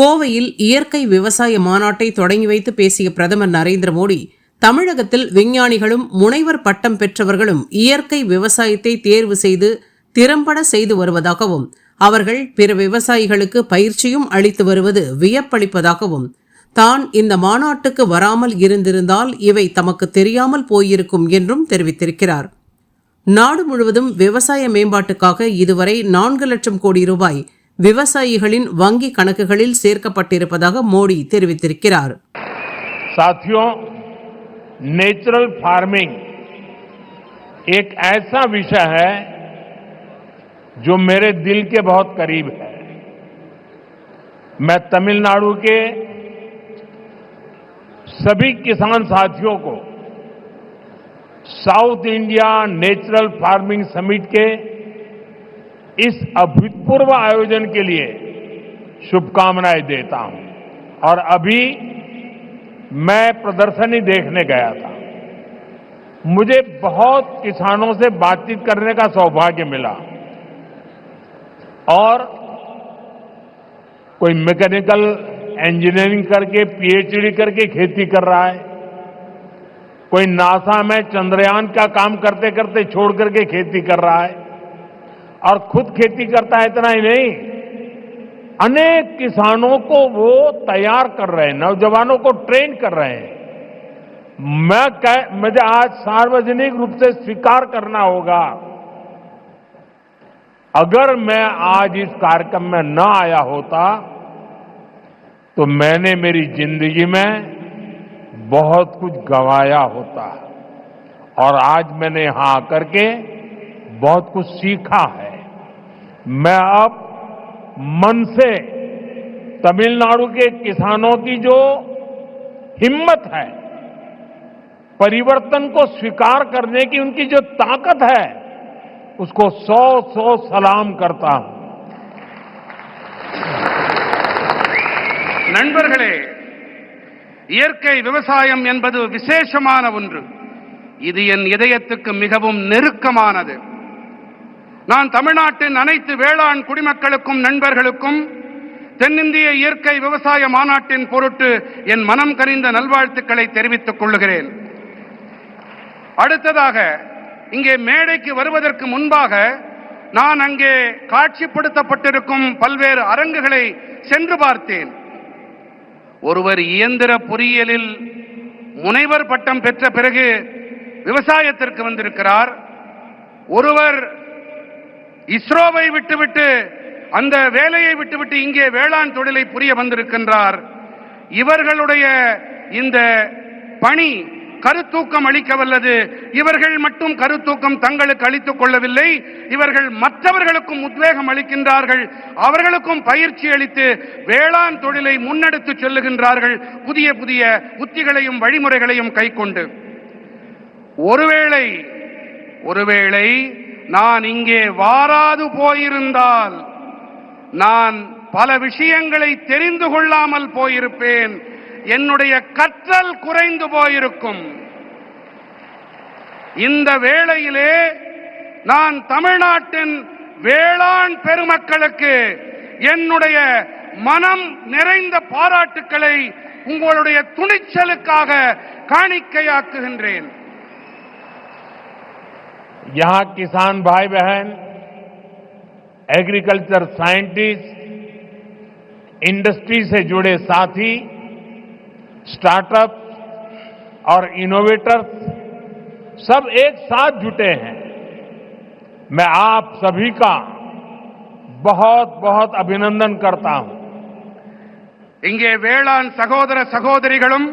கோவையில் இயற்கை விவசாய மாநாட்டை தொடங்கி வைத்து பேசிய பிரதமர் நரேந்திர மோடி தமிழகத்தில் விஞ்ஞானிகளும் முனைவர் பட்டம் பெற்றவர்களும் இயற்கை விவசாயத்தை தேர்வு செய்து திறம்பட செய்து வருவதாகவும் அவர்கள் பிற விவசாயிகளுக்கு பயிற்சியும் அளித்து வருவது வியப்பளிப்பதாகவும் தான் இந்த மாநாட்டுக்கு வராமல் இருந்திருந்தால் இவை தமக்கு தெரியாமல் போயிருக்கும் என்றும் தெரிவித்திருக்கிறார். நாடு முழுவதும் விவசாய மேம்பாட்டுக்காக இதுவரை நான்கு லட்சம் கோடி ரூபாய் விவசாயிகளின் வங்கி கணக்குகளில் சேர்க்கப்பட்டிருப்பதாக மோடி தெரிவித்திருக்கிறார் साथियों नेचुरल फार्मिंग एक ऐसा विषय है जो मेरे दिल के बहुत करीब है मैं तमिलनाडु के सभी किसान साथियों को South India natural farming summit के इस अभूतपूर्व आयोजन के लिए शुभकामनाएँ देता हूँ। और अभी मैं प्रदर्शनी देखने गया था। मुझे बहुत किसानों से बातचीत करने का सौभाग्य मिला। और कोई मैकेनिकल इंजीनियरिंग करके, पीएचडी करके खेती कर रहा है। कोई नासा में चंद्रयान का काम करते करते छोड़ करके खेती कर रहा है। और खुद खेती करता है इतना ही नहीं। अनेक किसानों को वो तैयार कर रहे हैं, नौजवानों को ट्रेन कर रहे हैं। मैं कह, मुझे आज सार्वजनिक रूप से स्वीकार करना होगा। अगर मैं आज इस कार्यक्रम में न आया होता तो मैंने मेरी ज़िंदगी में बहुत कुछ गंवाया होता। और आज मैंने यहाँ आकर के बहुत कुछ सीखा है मैं अब मन से तमिलनाडु के किसानों की जो हिम्मत है परिवर्तन को स्वीकार करने की उनकी जो ताकत है उसको सौ सौ सलाम करता हूं நண்பர்களே இயற்கை விவசாயம் என்பது விசேஷமான ஒன்று இது என் இதயத்துக்கு மிகவும் நெருக்கமானது நான் தமிழ்நாட்டின் அனைத்து வேளாண் குடிமக்களுக்கும் நண்பர்களுக்கும் தென்னிந்திய இயற்கை விவசாய மாநாட்டின் பொருட்டு என் மனம் கனிந்த நல்வாழ்த்துக்களை தெரிவித்துக் கொள்ளுகிறேன். அடுத்ததாக இங்கே மேடைக்கு வருவதற்கு முன்பாக நான் அங்கே காட்சிப்படுத்தப்பட்டிருக்கும் பல்வேறு அரங்குகளை சென்று பார்த்தேன். ஒருவர் இயந்திர பொறியியலில் முனைவர் பட்டம் பெற்ற பிறகு விவசாயத்திற்கு வந்திருக்கிறார். ஒருவர் இஸ்ரோவை விட்டுவிட்டு அந்த வேலையை விட்டுவிட்டு இங்கே வேளாண் தொழிலை புரிய வந்திருக்கின்றார். இவர்களுடைய இந்த பணி கருத்தூக்கம் அளிக்க வல்லது இவர்கள் மட்டும் கருத்தூக்கம் தங்களுக்கு அளித்துக் கொள்ளவில்லை. இவர்கள் மற்றவர்களுக்கும் உத்வேகம் அளிக்கின்றார்கள். அவர்களுக்கும் பயிற்சி அளித்து வேளாண் தொழிலை முன்னெடுத்து செல்லுகின்றார்கள். புதிய புதிய உத்திகளையும் வழிமுறைகளையும் கைக்கொண்டு. ஒருவேளை ஒருவேளை நான் இங்கே வாராது போயிருந்தால் நான் பல விஷயங்களை தெரிந்து கொள்ளாமல் போயிருப்பேன். என்னுடைய கற்றல் குறைந்து போயிருக்கும். இந்த வேளையிலே நான் தமிழ்நாட்டின் வேளாண் பெருமக்களுக்கு என்னுடைய மனம் நிறைந்த பாராட்டுக்களை உங்களுடைய துணிச்சலுக்காக காணிக்கையாக்குகின்றேன். यहां किसान भाई बहन एग्रीकल्चर साइंटिस्ट इंडस्ट्री से जुड़े साथी स्टार्टअप और इनोवेटर्स सब एक साथ जुटे हैं मैं आप सभी का बहुत बहुत अभिनंदन करता हूं இங்கே வேளாண் சகோதர சகோதரிகளும்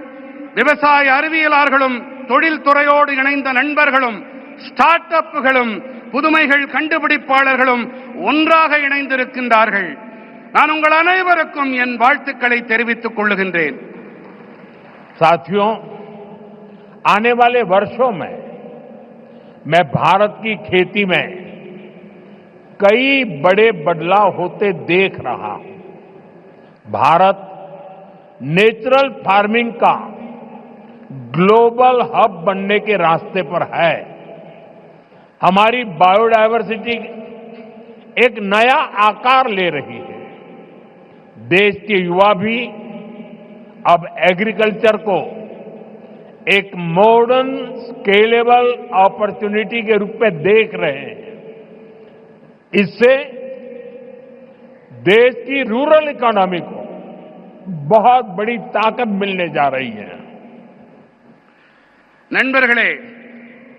விவசாய அறிவியலாளர்களும் தொழில்துறையோடு இணைந்த நண்பர்களும் ஸ்டார்ட் அப்புகளும் புதுமைகள் கண்டுபிடிப்பாளர்களும் ஒன்றாக இணைந்திருக்கின்றார்கள் நான் உங்கள் அனைவருக்கும் என் வாழ்த்துக்களை தெரிவித்துக் கொள்ளுகின்றேன் साथियों आने वाले वर्षों में मैं भारत की खेती में कई बड़े बदलाव होते देख रहा हूं भारत नेचुरल फार्मिंग का ग्लोबल हब बनने के रास्ते पर है हमारी बायोडायवर्सिटी एक नया आकार ले रही है देश के युवा भी अब एग्रीकल्चर को एक मॉडर्न स्केलेबल अपॉर्चुनिटी के रूप में देख रहे हैं इससे देश की रूरल इकोनॉमी को बहुत बड़ी ताकत मिलने जा रही है நண்பர்களே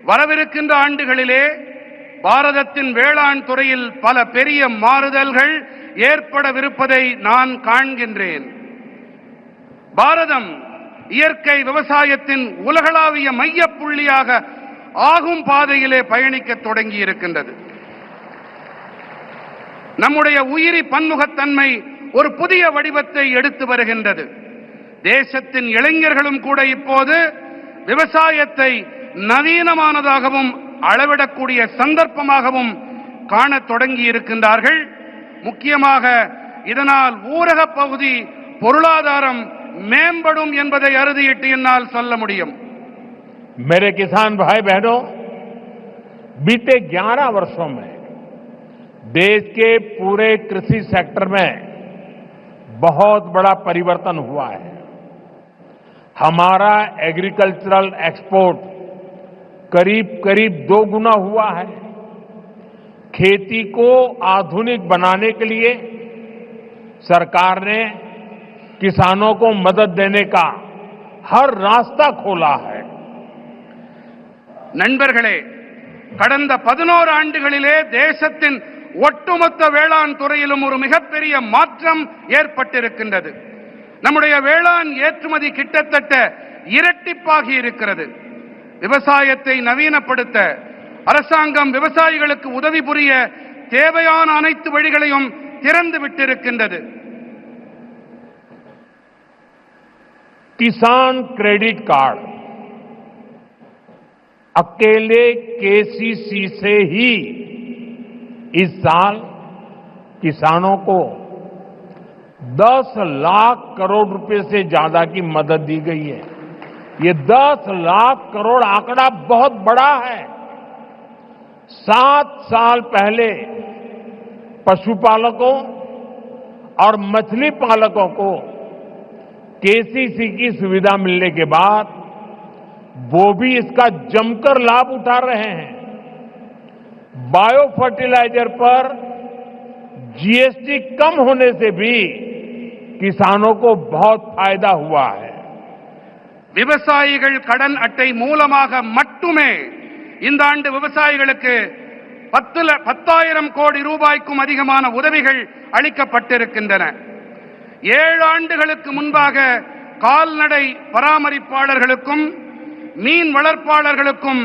வரவிருக்கின்ற ஆண்டுகளிலே பாரதத்தின் வேளாண் துறையில் பல பெரிய மாறுதல்கள் ஏற்படவிருப்பதை நான் காண்கின்றேன். பாரதம் இயற்கை விவசாயத்தின் உலகளாவிய மையப்புள்ளியாக ஆகும் பாதையிலே பயணிக்க தொடங்கி இருக்கின்றது நம்முடைய உயிரி பன்முகத்தன்மை ஒரு புதிய வடிவத்தை எடுத்து வருகின்றது. தேசத்தின் இளைஞர்களும் கூட இப்போது விவசாயத்தை நவீனமானதாகவும் அளவிடக்கூடிய சந்தர்ப்பமாகவும் காணத் தொடங்கி இருக்கின்றார்கள் முக்கியமாக இதனால் ஊரக பகுதி பொருளாதாரம் மேம்படும் என்பதை அறுதியிட்டு என்னால் சொல்ல முடியும் मेरे किसान भाई बहनों बीते 11 वर्षों में देश के पूरे कृषि सेक्टर में बहुत बड़ा परिवर्तन हुआ है हमारा एग्रीकल्चरल एक्सपोर्ट करीब करीब दो गुना हुआ है खेती को आधुनिक बनाने के लिए सरकार ने किसानों को मदद देने का हर रास्ता खोला है நண்பர்களே கடந்த பதினோரு ஆண்டுகளிலே தேசத்தின் ஒட்டுமொத்த வேளாண் துறையிலும் ஒரு மிகப்பெரிய மாற்றம் ஏற்பட்டிருக்கின்றது நம்முடைய வேளாண் ஏற்றுமதி கிட்டத்தட்ட இரட்டிப்பாகி இருக்கிறது விவசாயத்தை நவீனப்படுத்த அரசாங்கம் விவசாயிகளுக்கு உதவி புரிய தேவையான அனைத்து வழிகளையும் திறந்து விட்டிருக்கின்றது किसान क्रेडिट कार्ड अकेले केसीसी से ही इस साल किसानों को 10 लाख करोड़ रुपए से ज्यादा की मदद दी गई है ये 10 लाख करोड़ आंकड़ा बहुत बड़ा है। सात साल पहले पशुपालकों और मछली पालकों को केसीसी की सुविधा मिलने के बाद वो भी इसका जमकर लाभ उठा रहे हैं। बायो फर्टिलाइज़र पर जीएसटी कम होने से भी किसानों को बहुत फ़ायदा हुआ है। விவசாயிகள் கடன் அட்டை மூலமாக மட்டுமே இந்த ஆண்டு விவசாயிகளுக்கு பத்து பத்தாயிரம் கோடி ரூபாய்க்கும் அதிகமான உதவிகள் அளிக்கப்பட்டிருக்கின்றன. ஏழு ஆண்டுகளுக்கு முன்பாக கால்நடை பராமரிப்பாளர்களுக்கும் மீன் வளர்ப்பாளர்களுக்கும்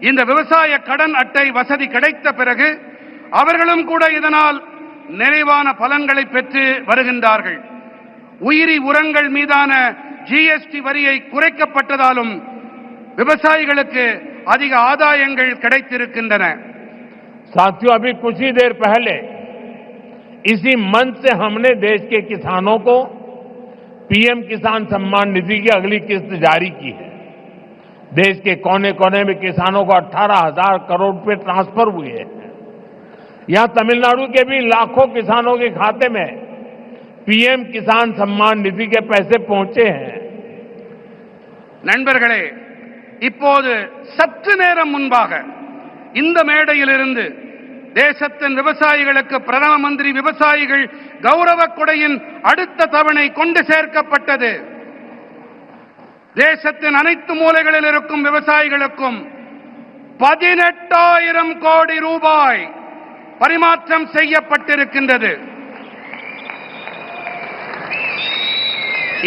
இந்த விவசாய கடன் அட்டை வசதி கிடைத்த பிறகு அவர்களும் கூட இதனால் நிறைவான பலன்களை பெற்று வருகின்றார்கள். உயிரி உரங்கள் மீதான ஜிஎஸ்டி வரியை குறைக்கப்பட்டதாலும் விவசாயிகளுக்கு அதிக ஆதாயங்கள் கிடைத்திருக்கின்றன साथियों अभी कुछ ही देर पहले इसी मंच से हमने देश के किसानों को पीएम किसान सम्मान निधि की अगली किस्त जारी की है देश के कोने कोने में किसानों को अठारह हजार करोड़ रुपए ट्रांसफर हुए हैं यहां तमिलनाडु के भी लाखों किसानों के खाते में पीएम किसान सम्मान निधि के पैसे पहुंचे हैं நண்பர்களே இப்போது சற்று நேரம் முன்பாக இந்த மேடையிலிருந்து தேசத்தின் விவசாயிகளுக்கு பிரதம மந்திரி விவசாயிகள் கௌரவ கொடையின் அடுத்த தவணை கொண்டு சேர்க்கப்பட்டது தேசத்தின் அனைத்து மூலைகளில் இருக்கும் விவசாயிகளுக்கும் பதினெட்டாயிரம் கோடி ரூபாய் பரிமாற்றம் செய்யப்பட்டிருக்கின்றது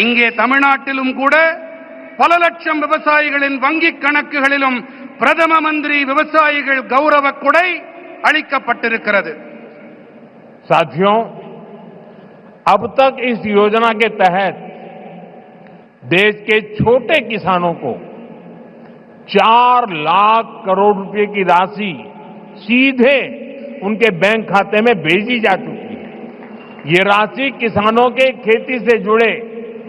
இங்கே தமிழ்நாட்டிலும் கூட பல லட்சம் விவசாயிகளின் வங்கிக் கணக்குகளிலும் பிரதம மந்திரி விவசாயிகள் கௌரவ கொடை அளிக்கப்பட்டிருக்கிறது साथियों अब तक इस योजना के तहत देश के छोटे किसानों को चार लाख करोड़ रुपए की राशि सीधे उनके बैंक खाते में भेजी जा चुकी है ये राशि किसानों के खेती से जुड़े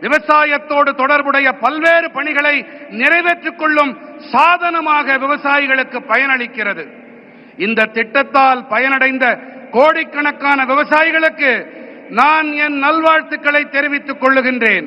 விவசாயத்தோடு தொடர்புடைய பல்வேறு பணிகளை நிறைவேற்றிக் கொள்ளும் சாதனமாக விவசாயிகளுக்கு பயனளிக்கிறது. இந்த திட்டத்தால் பயனடைந்த கோடிக்கணக்கான விவசாயிகளுக்கு நான் என் நல்வாழ்த்துக்களை தெரிவித்துக் கொள்ளுகின்றேன்.